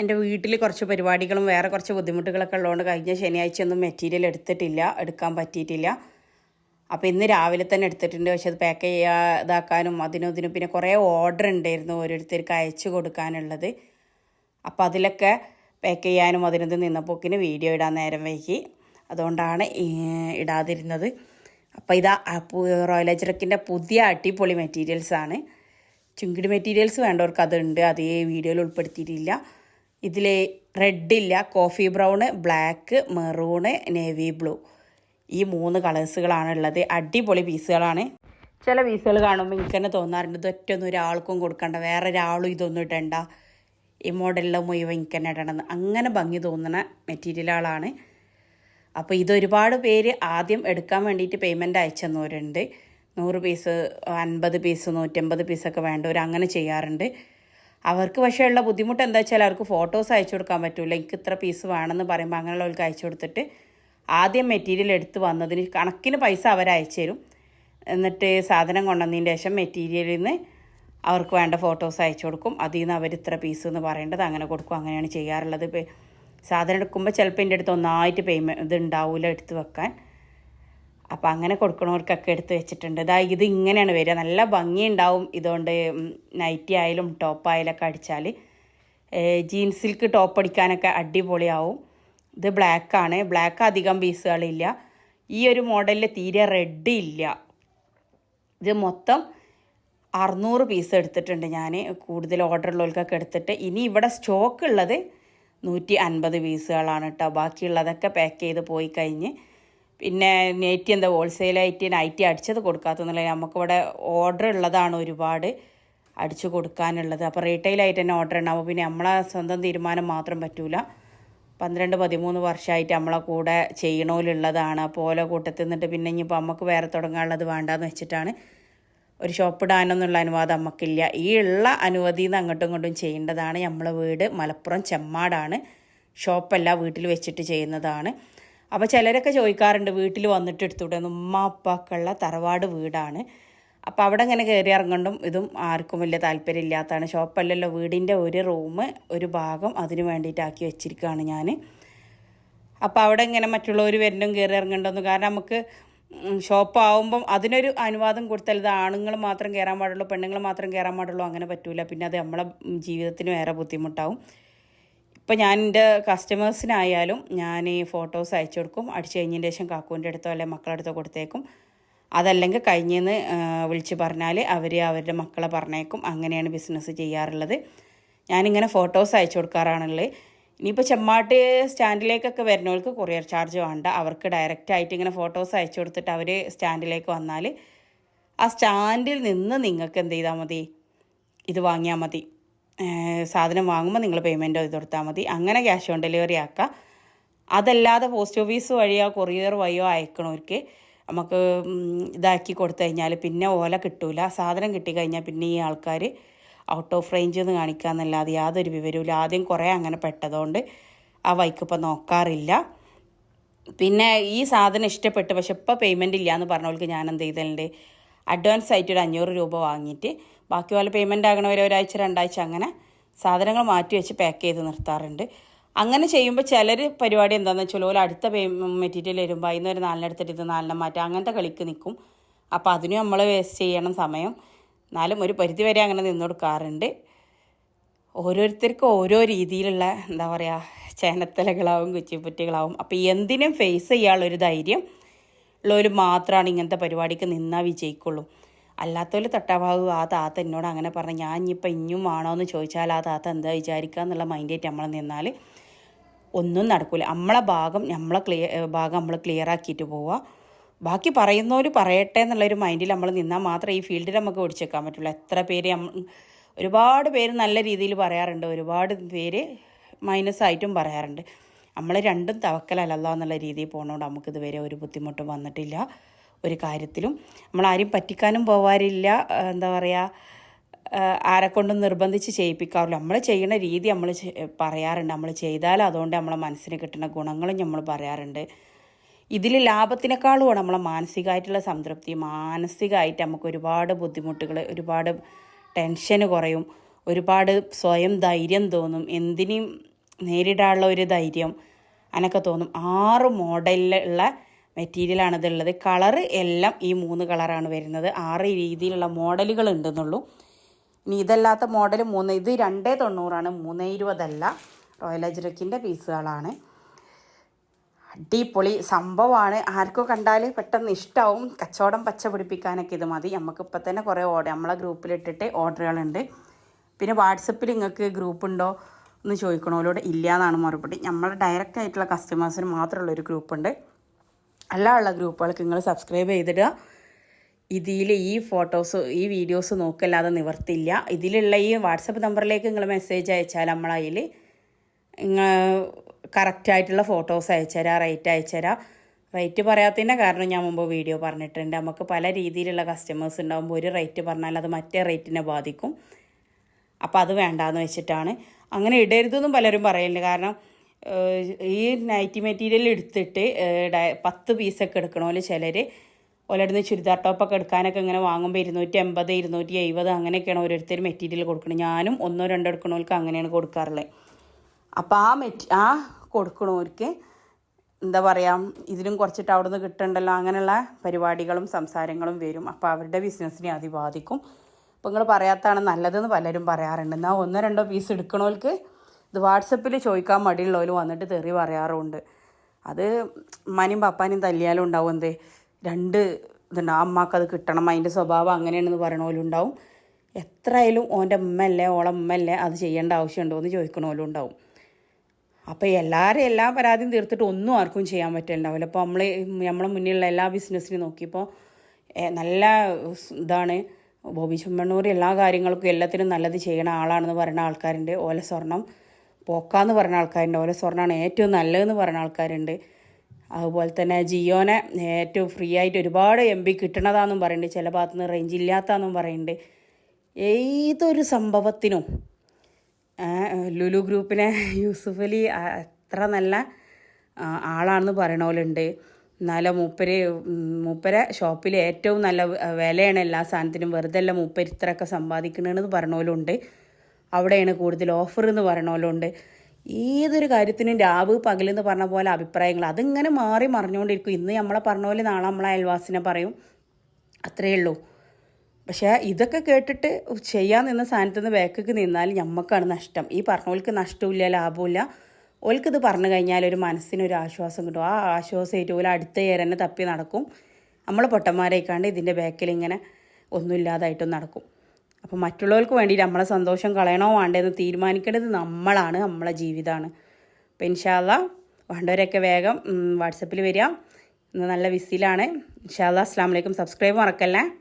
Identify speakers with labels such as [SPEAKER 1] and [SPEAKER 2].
[SPEAKER 1] എന്റെ വീട്ടിൽ കുറച്ച് പരിപാടികളും വേറെ കുറച്ച് ബുദ്ധിമുട്ടുകളൊക്കെ ഉള്ളതുകൊണ്ട് കഴിഞ്ഞ ശനിയാഴ്ച ഒന്നും മെറ്റീരിയൽ എടുത്തിട്ടില്ല എടുക്കാൻ പറ്റിയിട്ടില്ല. അപ്പോൾ ഇന്ന് രാവിലെ തന്നെ എടുത്തിട്ടുണ്ട്. പക്ഷെ അത് പാക്ക് ചെയ്യാ ഇതാക്കാനും അതിനും ഇതിനും പിന്നെ കുറേ ഓർഡർ ഉണ്ടായിരുന്നു ഓരോരുത്തർക്ക് അയച്ചു കൊടുക്കാനുള്ളത്. അപ്പോൾ അതിലൊക്കെ പാക്ക് ചെയ്യാനും അതിനത് നിന്നപ്പോക്കിന് വീഡിയോ ഇടാൻ നേരം വൈകി. അതുകൊണ്ടാണ് ഇടാതിരുന്നത്. അപ്പോൾ ഇതാ റോയൽ അജ്രക്കിന്റെ പുതിയ അടിപൊളി മെറ്റീരിയൽസാണ് ചുങ്കിടി മെറ്റീരിയൽസ് വേണ്ടവർക്ക് അതുണ്ട്. അത് വീഡിയോയിൽ ഉൾപ്പെടുത്തിയിട്ടില്ല. ഇതിൽ റെഡില്ല coffee brown black maroon navy blue ഈ മൂന്ന് കളേഴ്സുകളാണ് ഉള്ളത്. അടിപൊളി പീസുകളാണ് ചില പീസുകൾ കാണുമ്പോൾ എനിക്ക് തന്നെ തോന്നാറുണ്ട് ഇതൊറ്റൊന്നും ഒരാൾക്കും കൊടുക്കണ്ട വേറെ ഒരാളും ഇതൊന്നും ഇടണ്ട. ഈ മോഡലിലെ മുഴുവൻ എനിക്ക് തന്നെ ഇടണമെന്ന് അങ്ങനെ ഭംഗി തോന്നുന്ന മെറ്റീരിയലുകളാണ് അപ്പോൾ ഇതൊരുപാട് പേര് ആദ്യം എടുക്കാൻ വേണ്ടിയിട്ട് പേയ്മെന്റ് അയച്ചു തന്നവരുണ്ട് നൂറ് പീസ് അൻപത് പീസ് നൂറ്റമ്പത് പീസൊക്കെ വേണ്ടവർ അങ്ങനെ ചെയ്യാറുണ്ട്. അവർക്ക് പക്ഷേ ഉള്ള ബുദ്ധിമുട്ട് എന്താ വെച്ചാൽ അവർക്ക് ഫോട്ടോസ് അയച്ചു കൊടുക്കാൻ പറ്റില്ല എനിക്ക് ഇത്ര പീസ് വേണമെന്ന് പറയുമ്പോൾ അങ്ങനെയുള്ളവർക്ക് അയച്ചു കൊടുത്തിട്ട് ആദ്യം മെറ്റീരിയൽ എടുത്ത് വന്നതിന് കണക്കിന് പൈസ അവർ തരും. എന്നിട്ട് സാധനം കൊണ്ടുവന്നതിന് ശേഷം മെറ്റീരിയലിൽ നിന്ന് അവർക്ക് വേണ്ട ഫോട്ടോസ് അയച്ചു കൊടുക്കും. അതിൽ നിന്ന് അവർ ഇത്ര പീസ് എന്ന് പറയേണ്ടത് അങ്ങനെ കൊടുക്കും അങ്ങനെയാണ് ചെയ്യാറുള്ളത്. സാധനം എടുക്കുമ്പോൾ ചിലപ്പോൾ എന്റെ അടുത്ത് ഒന്നായിട്ട് പേയ്മെന്റ് ഇത് ഉണ്ടാവില്ല എടുത്ത് വെക്കാൻ. അപ്പോൾ അങ്ങനെ കൊടുക്കണവർക്കൊക്കെ എടുത്ത് വെച്ചിട്ടുണ്ട്. ഇതാ ഇത് ഇങ്ങനെയാണ് വരിക. നല്ല ഭംഗിയുണ്ടാവും ഇതുകൊണ്ട് നൈറ്റി ആയാലും ടോപ്പ് ആയാലും ആയാലൊക്കെ അടിച്ചാൽ ജീൻസിൽക്ക് ടോപ്പ് അടിക്കാനൊക്കെ അടിപൊളിയാവും. ഇത് ബ്ലാക്ക് ആണ്. ബ്ലാക്ക് അധികം പീസുകളില്ല ഈ ഒരു മോഡലിൽ തീരെ റെഡ് ഇല്ല. ഇത് മൊത്തം അറുന്നൂറ് പീസ് എടുത്തിട്ടുണ്ട് ഞാൻ കൂടുതൽ ഓർഡർ ഉള്ളവർക്കൊക്കെ എടുത്തിട്ട്. ഇനി ഇവിടെ സ്റ്റോക്ക് ഉള്ളത് നൂറ്റി അൻപത് പീസുകളാണ് കേട്ടോ ബാക്കിയുള്ളതൊക്കെ പാക്ക് ചെയ്ത് പോയി കഴിഞ്ഞ് പിന്നെ നെറ്റ് എന്താ ഹോൾസെയിലായിട്ട് നൈറ്റി അടിച്ചത് കൊടുക്കാത്തെന്നുള്ള നമുക്കിവിടെ ഓർഡർ ഉള്ളതാണ് ഒരുപാട് അടിച്ചു കൊടുക്കാനുള്ളത്. അപ്പോൾ റീറ്റെയിലായിട്ട് തന്നെ ഓർഡർ ഉണ്ടാവും. പിന്നെ നമ്മളെ സ്വന്തം തീരുമാനം മാത്രം പറ്റൂല. പന്ത്രണ്ട് പതിമൂന്ന് വർഷമായിട്ട് നമ്മളെ കൂടെ ചെയ്യണോലുള്ളതാണ്. അപ്പോൾ ഓരോ കൂട്ടത്തിൽ നിന്നിട്ട് പിന്നെ ഇനിയിപ്പോൾ നമുക്ക് വേറെ തുടങ്ങാനുള്ളത് വേണ്ടാന്ന് വെച്ചിട്ടാണ് ഒരു ഷോപ്പ് ഇടാനൊന്നുള്ള അനുവാദം നമുക്കില്ല ഈ ഉള്ള അനുമതിയിൽ നിന്ന് അങ്ങോട്ടും ഇങ്ങോട്ടും ചെയ്യേണ്ടതാണ്. നമ്മളെ വീട് മലപ്പുറം ചെമ്മാടാണ്. ഷോപ്പല്ല വീട്ടിൽ വെച്ചിട്ട് ചെയ്യുന്നതാണ്. അപ്പോൾ ചിലരൊക്കെ ചോദിക്കാറുണ്ട് വീട്ടിൽ വന്നിട്ട് എടുത്തുവിടെ ഉമ്മ അപ്പാക്കുള്ള തറവാട് വീടാണ്. അപ്പോൾ അവിടെ ഇങ്ങനെ കയറി ഇറങ്ങണ്ടും ഇതും ആർക്കും വലിയ താല്പര്യമില്ലാത്തതാണ്. ഷോപ്പല്ലല്ലോ വീടിന്റെ ഒരു റൂം ഒരു ഭാഗം അതിന് വേണ്ടിയിട്ടാക്കി വെച്ചിരിക്കുകയാണ് ഞാൻ അപ്പോൾ അവിടെ ഇങ്ങനെ മറ്റുള്ളവർ വരുന്നും കയറി ഇറങ്ങണ്ടെന്ന് കാരണം നമുക്ക് ഷോപ്പാവുമ്പം അതിനൊരു അനുവാദം കൊടുത്താൽ ഇത് ആണുങ്ങൾ മാത്രം കയറാൻ പാടുള്ളൂ പെണ്ണുങ്ങൾ മാത്രം കയറാൻ പാടുള്ളൂ അങ്ങനെ പറ്റൂല. പിന്നെ അത് നമ്മളെ ജീവിതത്തിന് വേറെ ബുദ്ധിമുട്ടാവും. ഇപ്പം ഞാൻ എന്റെ കസ്റ്റമേഴ്സിനായാലും ഞാൻ ഈ ഫോട്ടോസ് അയച്ചു കൊടുക്കും. അടിച്ചു കഴിഞ്ഞതിന് ശേഷം കാക്കുവിന്റെ അടുത്തോ അല്ലെങ്കിൽ മക്കളുടെ അടുത്തോ കൊടുത്തേക്കും. അതല്ലെങ്കിൽ കഴിഞ്ഞെന്ന് വിളിച്ച് പറഞ്ഞാൽ അവർ അവരുടെ മക്കളെ പറഞ്ഞേക്കും. അങ്ങനെയാണ് ബിസിനസ് ചെയ്യാറുള്ളത്. ഞാനിങ്ങനെ ഫോട്ടോസ് അയച്ചു കൊടുക്കാറാണുള്ളത്. ഇനിയിപ്പോൾ ചെമ്മാട്ട് സ്റ്റാൻഡിലേക്കൊക്കെ വരുന്നവർക്ക് കൊറിയർ ചാർജ് വേണ്ട. അവർക്ക് ഡയറക്റ്റ് ആയിട്ട് ഇങ്ങനെ ഫോട്ടോസ് അയച്ചു കൊടുത്തിട്ട് അവർ സ്റ്റാൻഡിലേക്ക് വന്നാൽ ആ സ്റ്റാൻഡിൽ നിന്ന് നിങ്ങൾക്ക് എന്ത് ചെയ്താൽ മതി? ഇത് വാങ്ങിയാൽ മതി. സാധനം വാങ്ങുമ്പോൾ നിങ്ങൾ പേയ്മെന്റ് ചെയ്ത് കൊടുത്താൽ മതി. അങ്ങനെ ക്യാഷ് ഓൺ ഡെലിവറി ആക്കുക അതല്ലാതെ പോസ്റ്റ് ഓഫീസ് വഴിയോ കൊറിയർ വഴിയോ അയക്കണവർക്ക് നമുക്ക് ഇതാക്കി കൊടുത്തു കഴിഞ്ഞാൽ പിന്നെ ഓല കിട്ടൂല. സാധനം കിട്ടിക്കഴിഞ്ഞാൽ പിന്നെ ഈ ആൾക്കാർ ഔട്ട് ഓഫ് റേഞ്ച് എന്ന് കാണിക്കാന്നല്ലാതെ യാതൊരു വിവരവും ആദ്യം കുറേ അങ്ങനെ പെട്ടതുകൊണ്ട് ആ വൈക്ക് ഇപ്പം നോക്കാറില്ല. പിന്നെ ഈ സാധനം ഇഷ്ടപ്പെട്ട്. പക്ഷെ ഇപ്പോൾ പേയ്മെന്റ് ഇല്ല എന്ന് പറഞ്ഞവർക്ക് ഞാൻ എന്ത് ചെയ്തിട്ടുണ്ട് അഡ്വാൻസ് ആയിട്ട് ഒരു അഞ്ഞൂറ് രൂപ വാങ്ങിയിട്ട് ബാക്കി പോലെ പേയ്മെന്റ് ആകണവരെ ഒരാഴ്ച രണ്ടാഴ്ച അങ്ങനെ സാധനങ്ങൾ മാറ്റി വെച്ച് പാക്ക് ചെയ്ത് നിർത്താറുണ്ട്. അങ്ങനെ ചെയ്യുമ്പോൾ ചിലർ പരിപാടി എന്താണെന്ന് വെച്ചാൽ ഓല അടുത്ത പേ മെറ്റീരിയൽ വരുമ്പോൾ അതിന് ഒരു നാലിനടുത്തിട്ട് ഇത് നാലിനം മാറ്റുക അങ്ങനത്തെ കളിക്ക് നിൽക്കും അപ്പോൾ അതിനും നമ്മൾ വേസ്റ്റ് ചെയ്യണം സമയം. എന്നാലും ഒരു പരിധി വരെ അങ്ങനെ നിന്ന് കൊടുക്കാറുണ്ട്. ഓരോരുത്തർക്കും ഓരോ രീതിയിലുള്ള എന്താ പറയുക ചേനത്തലകളാവും കുച്ചിപ്പുറ്റികളാവും. അപ്പോൾ എന്തിനും ഫേസ് ചെയ്യാനുള്ളൊരു ധൈര്യം ഉള്ളവർ മാത്രമാണ് ഇങ്ങനത്തെ പരിപാടിക്ക് നിന്നാൽ വിജയിക്കുള്ളൂ. അല്ലാത്തവർ തട്ടാഭാഗം ആ താത്ത എന്നോട് അങ്ങനെ പറഞ്ഞു ഞാൻ ഇനിയിപ്പോൾ ഇഞ്ഞും ആണോ എന്ന് ചോദിച്ചാൽ ആ താത്ത എന്താ വിചാരിക്കുക എന്നുള്ള മൈൻഡായിട്ട് നമ്മൾ നിന്നാൽ ഒന്നും നടക്കില്ല നമ്മളെ ഭാഗം നമ്മളെ ക്ലിയർ ഭാഗം നമ്മൾ ക്ലിയർ ആക്കിയിട്ട് പോവുക ബാക്കി പറയുന്നവർ പറയട്ടെ എന്നുള്ളൊരു മൈൻഡിൽ നമ്മൾ നിന്നാൽ മാത്രമേ ഈ ഫീൽഡിൽ നമുക്ക് ഓടിച്ചേക്കാൻ പറ്റുള്ളൂ. എത്ര പേര് ഒരുപാട് പേര് നല്ല രീതിയിൽ പറയാറുണ്ട്. ഒരുപാട് പേര് മൈനസ് ആയിട്ടും പറയാറുണ്ട്. നമ്മൾ രണ്ടും തവക്കലല്ല എന്നുള്ള രീതിയിൽ പോകുന്നതുകൊണ്ട് നമുക്കിതുവരെ ഒരു ബുദ്ധിമുട്ടും വന്നിട്ടില്ല. ഒരു കാര്യത്തിലും. നമ്മൾ ആരും പറ്റിക്കാനും പോവാറില്ല. എന്താ പറയുക ആരെ കൊണ്ടും നിർബന്ധിച്ച് ചെയ്യിപ്പിക്കാറില്ല. നമ്മൾ ചെയ്യുന്ന രീതി നമ്മൾ പറയാറുണ്ട്. നമ്മൾ ചെയ്താൽ അതുകൊണ്ട് നമ്മളെ മനസ്സിന് കിട്ടുന്ന ഗുണങ്ങളും നമ്മൾ പറയാറുണ്ട്. ഇതിൽ ലാഭത്തിനേക്കാളുമാണ് നമ്മളെ മാനസികമായിട്ടുള്ള സംതൃപ്തി. മാനസികമായിട്ട് നമുക്ക് ഒരുപാട് ബുദ്ധിമുട്ടുകൾ ഒരുപാട് ടെൻഷൻ കുറയും. ഒരുപാട് സ്വയം ധൈര്യം തോന്നും. എന്തിനേയും നേരിടാനുള്ള ഒരു ധൈര്യം അനൊക്കെ തോന്നും. ആറ് മോഡലിലുള്ള മെറ്റീരിയലാണ് ഇതുള്ളത്. കളറ് എല്ലാം ഈ മൂന്ന് കളറാണ് വരുന്നത്. ആറ് രീതിയിലുള്ള മോഡലുകൾ ഉണ്ടെന്നുള്ളൂ ഇനി ഇതല്ലാത്ത മോഡൽ മൂന്ന് ഇത് രണ്ടേ തൊണ്ണൂറാണ് മൂന്നേ ഇരുപതല്ല. റോയൽ അജ്രക്കിന്റെ പീസുകളാണ്. അടിപൊളി സംഭവമാണ്. ആർക്കോ കണ്ടാൽ പെട്ടെന്ന് ഇഷ്ടമാവും കച്ചവടം പച്ച പിടിപ്പിക്കാനൊക്കെ ഇത് മതി. നമുക്ക് ഇപ്പം തന്നെ കുറേ ഓർഡർ നമ്മളെ ഗ്രൂപ്പിലിട്ടിട്ട് ഓർഡറുകളുണ്ട്. പിന്നെ വാട്സപ്പിൽ നിങ്ങൾക്ക് ഗ്രൂപ്പ് ഉണ്ടോ എന്ന് ചോദിക്കണോലോട് ഇല്ല എന്നാണ് മറുപടി. നമ്മളെ ഡയറക്റ്റ് ആയിട്ടുള്ള കസ്റ്റമേഴ്സിന് മാത്രമുള്ള ഒരു ഗ്രൂപ്പുണ്ട് അല്ലാനുള്ള ഗ്രൂപ്പുകൾക്ക് നിങ്ങൾ സബ്സ്ക്രൈബ് ചെയ്തിടുക. ഇതിൽ ഈ ഫോട്ടോസ് ഈ വീഡിയോസ് നോക്കല്ലാതെ നിവർത്തില്ല. ഇതിലുള്ള ഈ വാട്സപ്പ് നമ്പറിലേക്ക് നിങ്ങൾ മെസ്സേജ് അയച്ചാൽ നമ്മളതിൽ നിങ്ങൾ കറക്റ്റായിട്ടുള്ള ഫോട്ടോസ് അയച്ചുതരാം റേറ്റ് അയച്ചുതരാം. റേറ്റ് പറയാത്തതിന്റെ കാരണം ഞാൻ മുമ്പ് വീഡിയോ പറഞ്ഞിട്ടുണ്ട്. നമുക്ക് പല രീതിയിലുള്ള കസ്റ്റമേഴ്സ് ഉണ്ടാകുമ്പോൾ ഒരു റേറ്റ് പറഞ്ഞാൽ അത് മറ്റേ റേറ്റിനെ ബാധിക്കും. അപ്പോൾ അത് വേണ്ടാന്ന് വെച്ചിട്ടാണ്. അങ്ങനെ ഇടരുതെന്നും പലരും പറയലുണ്ട്. കാരണം ഈ നൈറ്റി മെറ്റീരിയൽ എടുത്തിട്ട് പത്ത് പീസൊക്കെ എടുക്കണമല്ലോ ചിലർ ഓലടുന്ന് ചുരിദാർ ടോപ്പൊക്കെ എടുക്കാനൊക്കെ ഇങ്ങനെ വാങ്ങുമ്പോൾ ഇരുന്നൂറ്റി എൺപത് ഇരുന്നൂറ്റി എഴുപത് അങ്ങനെയൊക്കെയാണ് ഓരോരുത്തർ മെറ്റീരിയൽ കൊടുക്കുന്നത് ഞാനും ഒന്നോ രണ്ടോ എടുക്കണവർക്ക് അങ്ങനെയാണ് കൊടുക്കാറുള്ളത് അപ്പോൾ ആ മെറ്റ് ആ കൊടുക്കണവർക്ക് എന്താ പറയുക ഇതിനും കുറച്ചിട്ട് അവിടെ നിന്ന് കിട്ടണ്ടല്ലോ അങ്ങനെയുള്ള പരിപാടികളും സംസാരങ്ങളും വരും. അപ്പോൾ അവരുടെ ബിസിനസ്സിനെ അത് ബാധിക്കും അപ്പോൾ നിങ്ങൾ പറയാത്താണ് നല്ലതെന്ന് പലരും പറയാറുണ്ട്. എന്നാൽ ഒന്നോ രണ്ടോ പീസ് എടുക്കണവർക്ക് ഇത് വാട്സപ്പിൽ ചോദിക്കാൻ മടിയുള്ളവർ വന്നിട്ട് തെറി പറയാറുണ്ട്. അത് ഉമ്മാനും പപ്പാനും തല്ലിയാലും ഉണ്ടാവും എന്തേ? രണ്ട് ഇതുണ്ട്. അമ്മയ്ക്ക് അത് കിട്ടണം. അതിന്റെ സ്വഭാവം അങ്ങനെയാണെന്ന് പറയണ പോലും ഉണ്ടാവും. എത്രയായാലും ഓന്റെ ഉമ്മല്ലേ ഓളെ ഉമ്മല്ലേ അത് ചെയ്യേണ്ട ആവശ്യമുണ്ടോ എന്ന് ചോദിക്കണ പോലും ഉണ്ടാവും. അപ്പോൾ എല്ലാവരും എല്ലാ പരാതിയും തീർത്തിട്ട് ഒന്നും ആർക്കും ചെയ്യാൻ പറ്റില്ലാവില്ല അപ്പോൾ നമ്മൾ നമ്മളെ മുന്നിലുള്ള എല്ലാ ബിസിനസ്സിനും നോക്കിയപ്പോൾ നല്ല ഇതാണ്. ബോബി ചെമ്മണ്ണൂർ എല്ലാ കാര്യങ്ങൾക്കും എല്ലാത്തിനും നല്ലത് ചെയ്യണ ആളാണെന്ന് പറയുന്ന ആൾക്കാരുണ്ട്. ഓല സ്വർണം പോക്കാന്ന് പറഞ്ഞ ആൾക്കാരുണ്ട്. ഓരോ സ്വർണമാണ് ഏറ്റവും നല്ലതെന്ന് പറഞ്ഞ ആൾക്കാരുണ്ട്. അതുപോലെ തന്നെ ജിയോനെ ഏറ്റവും ഫ്രീ ആയിട്ട് ഒരുപാട് എം ബി കിട്ടണതാണെന്നും പറയുന്നുണ്ട്. ചില ഭാഗത്തു നിന്ന് റേഞ്ച് ഇല്ലാത്തതെന്നും പറയുന്നുണ്ട്. ഏതൊരു സംഭവത്തിനും ലുലു ഗ്രൂപ്പിനെ യൂസുഫ് അലി അത്ര നല്ല ആളാണെന്ന് പറയണ പോലെ ഉണ്ട് എന്നാലും മൂപ്പര് മൂപ്പരെ ഷോപ്പിൽ ഏറ്റവും നല്ല വിലയാണ് എല്ലാ സാധനത്തിനും. വെറുതെ അല്ല മൂപ്പര് ഇത്രയൊക്കെ സമ്പാദിക്കണമെന്ന് പറഞ്ഞ പോലുണ്ട്. അവിടെയാണ് കൂടുതൽ ഓഫർ എന്ന് പറയണ പോലെ ഉണ്ട് ഏതൊരു കാര്യത്തിനും രാവ് പകലെന്ന് പറഞ്ഞ പോലെ അഭിപ്രായങ്ങൾ. അതിങ്ങനെ മാറി മറിഞ്ഞുകൊണ്ടിരിക്കും ഇന്ന് നമ്മളെ പറഞ്ഞ പോലെ നാളെ നമ്മളെ അയൽവാസിനെ പറയും. അത്രയേ ഉള്ളൂ. പക്ഷേ ഇതൊക്കെ കേട്ടിട്ട് ചെയ്യാൻ നിന്ന സാധനത്തു നിന്ന് ബാക്കിക്ക് നിന്നാൽ ഞമ്മക്കാണ് നഷ്ടം. ഈ പറഞ്ഞവർക്ക് നഷ്ടമില്ല ലാഭമില്ല ഓൽക്കിത് പറഞ്ഞു കഴിഞ്ഞാൽ ഒരു മനസ്സിനൊരു ആശ്വാസം കിട്ടും. ആ ആശ്വാസമായിട്ട് പോലെ അടുത്ത ഏരനെ തപ്പി നടക്കും. നമ്മൾ പൊട്ടന്മാരായിക്കാണ്ട് ഇതിന്റെ ബാക്കിൽ ഇങ്ങനെ ഒന്നുമില്ലാതായിട്ടും നടക്കും. അപ്പോൾ മറ്റുള്ളവർക്ക് വേണ്ടിയിട്ട് നമ്മളെ സന്തോഷം കളയണോ വേണ്ടതെന്ന് തീരുമാനിക്കേണ്ടത് നമ്മളാണ് നമ്മളെ ജീവിതമാണ്. അപ്പോൾ ഇൻഷാല്ല വേണ്ടവരൊക്കെ വേഗം വാട്സപ്പിൽ വരിക. ഇന്ന് നല്ല വിസിലാണ്. ഇൻഷാല്ല അസ്സാം വലൈക്കും സബ്സ്ക്രൈബ് മറക്കല്ലേ?